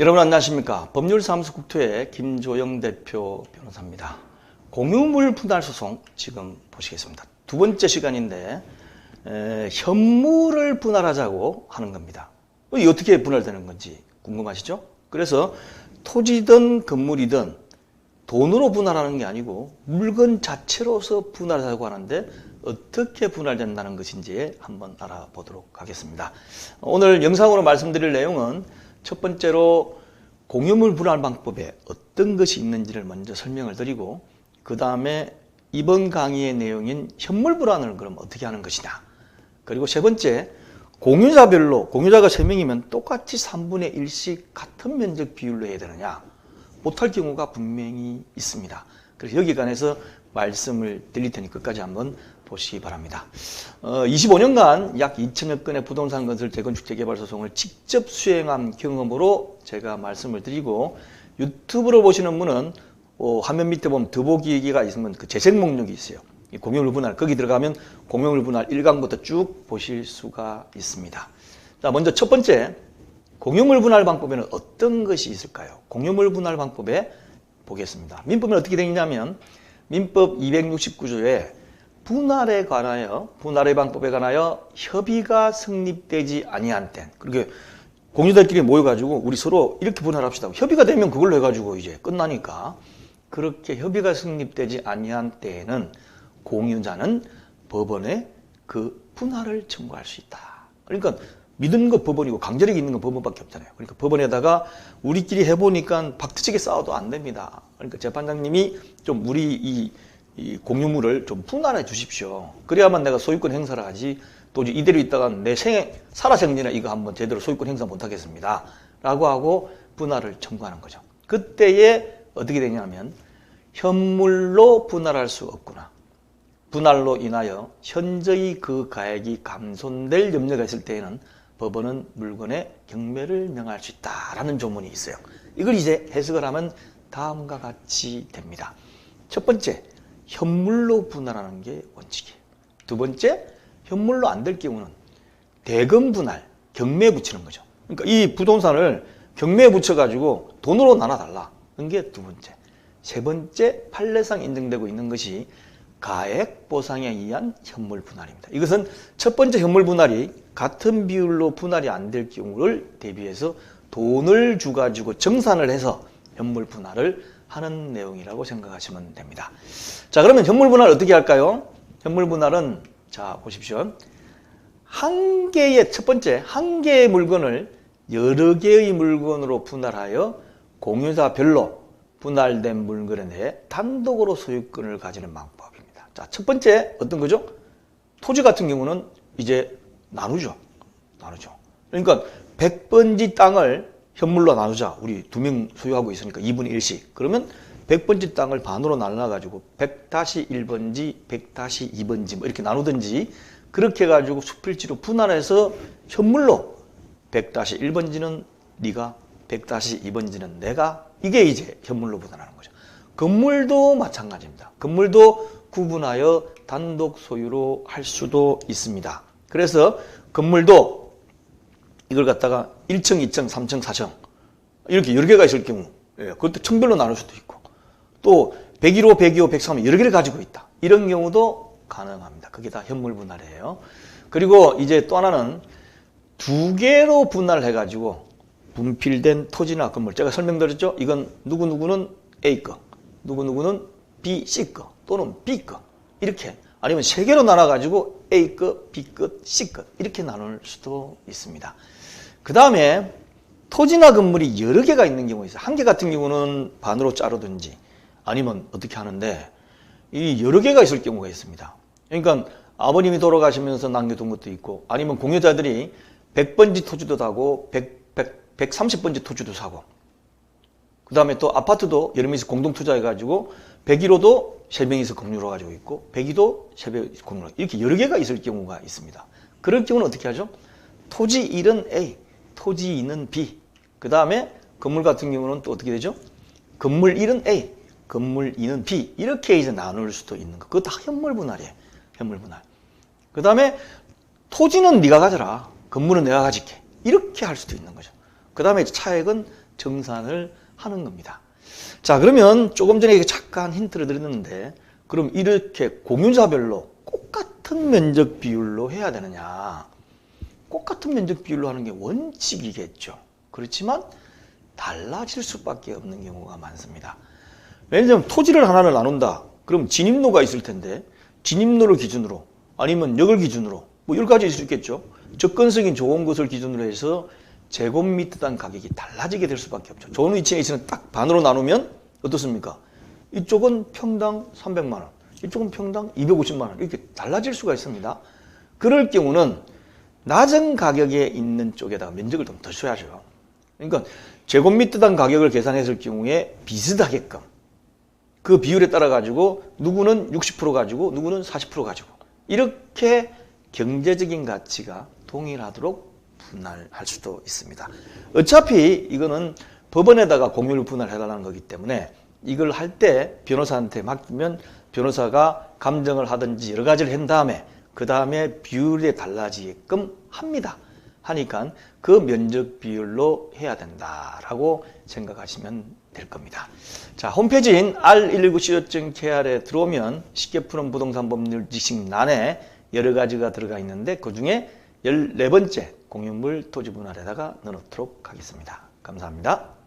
여러분 안녕하십니까? 법률사무소 국토의 김조영 대표 변호사입니다. 공유물 분할 소송 지금 보시겠습니다. 두 번째 시간인데 에, 현물을 분할하자고 하는 겁니다. 이 어떻게 분할되는 건지 궁금하시죠? 그래서 토지든 건물이든 돈으로 분할하는 게 아니고 물건 자체로서 분할하자고 하는데 어떻게 분할된다는 것인지 한번 알아보도록 하겠습니다. 오늘 영상으로 말씀드릴 내용은 첫 번째로 공유물 분할 방법에 어떤 것이 있는지를 먼저 설명을 드리고 그 다음에 이번 강의의 내용인 현물 분할을 그럼 어떻게 하는 것이냐 그리고 세 번째 공유자별로 공유자가 3명이면 똑같이 3분의 1씩 같은 면적 비율로 해야 되느냐 못할 경우가 분명히 있습니다. 그래서 여기 관해서 말씀을 드릴 테니 끝까지 한번 보시기 바랍니다. 어, 25년간 약 2천여 건의 부동산 건설 재건축 재개발 소송을 직접 수행한 경험으로 제가 말씀을 드리고 유튜브로 보시는 분은 어, 화면 밑에 보면 더보기가 있으면 그 재생 목록이 있어요. 이 공유물 분할 거기 들어가면 공유물 분할 1강부터 쭉 보실 수가 있습니다. 자, 먼저 첫 번째 공유물 분할 방법에는 어떤 것이 있을까요? 공유물 분할 방법에 보겠습니다. 민법은 어떻게 되어 있냐면 민법 269조에 분할에 관하여 분할의 방법에 관하여 협의가 성립되지 아니한 땐 그렇게 공유자들끼리 모여가지고 우리 서로 이렇게 분할합시다. 협의가 되면 그걸로 해가지고 이제 끝나니까 그렇게 협의가 성립되지 아니한 때에는 공유자는 법원에 그 분할을 청구할 수 있다. 그러니까 믿는 거 법원이고 강제력이 있는 건 법원밖에 없잖아요. 그러니까 법원에다가 우리끼리 해보니까 박트치게 싸워도 안 됩니다. 그러니까 재판장님이 좀 우리 이, 이 공유물을 좀 분할해 주십시오. 그래야만 내가 소유권 행사를 하지. 또 이대로 있다가 내 생애 살아생전에 이거 한번 제대로 소유권 행사 못 하겠습니다. 라고 하고 분할을 청구하는 거죠. 그때에 어떻게 되냐면 현물로 분할할 수 없구나. 분할로 인하여 현저히 그 가액이 감손될 염려가 있을 때에는 법원은 물건의 경매를 명할 수 있다라는 조문이 있어요. 이걸 이제 해석을 하면 다음과 같이 됩니다. 첫 번째, 현물로 분할하는 게 원칙이에요. 두 번째, 현물로 안 될 경우는 대금 분할, 경매 붙이는 거죠. 그러니까 이 부동산을 경매에 붙여가지고 돈으로 나눠달라. 게두 번째. 세 번째, 판례상 인정되고 있는 것이 가액 보상에 의한 현물 분할입니다. 이것은 첫 번째 현물 분할이 같은 비율로 분할이 안 될 경우를 대비해서 돈을 주가지고 정산을 해서 현물 분할을 하는 내용이라고 생각하시면 됩니다. 자, 그러면 현물 분할 어떻게 할까요? 현물 분할은 자, 보십시오. 한 개의 첫 번째 한 개의 물건을 여러 개의 물건으로 분할하여 공유자별로 분할된 물건에 대해 단독으로 소유권을 가지는 방법입니다. 자, 첫 번째 어떤 거죠? 토지 같은 경우는 이제 나누죠. 나누죠. 그러니까 100번지 땅을 현물로 나누자. 우리 두 명 소유하고 있으니까 2분의 1씩. 그러면 100번지 땅을 반으로 나눠가지고 100-1번지, 100-2번지 뭐 이렇게 나누든지 그렇게 해가지고 수필지로 분할해서 현물로 100-1번지는 네가 100-2번지는 내가 이게 이제 현물로 분할하는 거죠. 건물도 마찬가지입니다. 건물도 구분하여 단독 소유로 할 수도 있습니다. 그래서 건물도 이걸 갖다가 1층, 2층, 3층, 4층 이렇게 여러 개가 있을 경우 예, 그것도 층별로 나눌 수도 있고 또 101호, 102호, 103호 여러 개를 가지고 있다. 이런 경우도 가능합니다. 그게 다 현물 분할이에요. 그리고 이제 또 하나는 두 개로 분할해 가지고 분필된 토지나 건물 제가 설명드렸죠. 이건 누구누구는 A 거, 누구누구는 B, C 거 또는 B 거 이렇게 아니면 세 개로 나눠 가지고 A 거, B 거, C 거 이렇게 나눌 수도 있습니다. 그 다음에 토지나 건물이 여러 개가 있는 경우 있어요. 한 개 같은 경우는 반으로 자르든지 아니면 어떻게 하는데 이 여러 개가 있을 경우가 있습니다. 그러니까 아버님이 돌아가시면서 남겨둔 것도 있고 아니면 공여자들이 100번지 토지도 사고 100, 100, 130번지 토지도 사고 그 다음에 또 아파트도 명이서 공동 투자해가지고 101호도 3명이서 공유로 가지고 있고 102도 3명이서 공유로 이렇게 여러 개가 있을 경우가 있습니다. 그럴 경우는 어떻게 하죠? 토지 1은 A, 토지 2는 B 그 다음에 건물 같은 경우는 또 어떻게 되죠? 건물 1은 A, 건물 2는 B 이렇게 이제 나눌 수도 있는 거. 그거 다 현물 분할이에요. 현물 분할. 그 다음에 토지는 네가 가져라. 건물은 내가 가질게. 이렇게 할 수도 있는 거죠. 그 다음에 차액은 정산을 하는 겁니다. 자, 그러면 조금 전에 잠깐 힌트를 드렸는데, 그럼 이렇게 공유자별로 똑같은 면적 비율로 해야 되느냐? 똑같은 면적 비율로 하는 게 원칙이겠죠. 그렇지만 달라질 수밖에 없는 경우가 많습니다. 왜냐하면 토지를 하나를 나눈다. 그럼 진입로가 있을 텐데 진입로를 기준으로 아니면 역을 기준으로 뭐 여러 가지 있을 수 있겠죠. 접근성이 좋은 것을 기준으로 해서 제곱미터당 가격이 달라지게 될 수밖에 없죠. 좋은 위치에 있으면 딱 반으로 나누면 어떻습니까? 이쪽은 평당 300만 원, 이쪽은 평당 250만 원 이렇게 달라질 수가 있습니다. 그럴 경우는 낮은 가격에 있는 쪽에다가 면적을 좀 더 줘야죠. 그러니까 제곱미터당 가격을 계산했을 경우에 비슷하게끔 그 비율에 따라 가지고 누구는 60% 가지고 누구는 40% 가지고 이렇게 경제적인 가치가 동일하도록 분할할 수도 있습니다. 어차피 이거는 법원에다가 공유를 분할해달라는 거기 때문에 이걸 할 때 변호사한테 맡기면 변호사가 감정을 하든지 여러 가지를 한 다음에 그 다음에 비율이 달라지게끔 합니다. 하니까 그 면적 비율로 해야 된다라고 생각하시면 될 겁니다. 자, 홈페이지인 r119co.kr에 들어오면 쉽게 푸는 부동산 법률 지식란에 여러 가지가 들어가 있는데 그 중에 14번째 공유물 토지 분할에다가 넣어놓도록 하겠습니다. 감사합니다.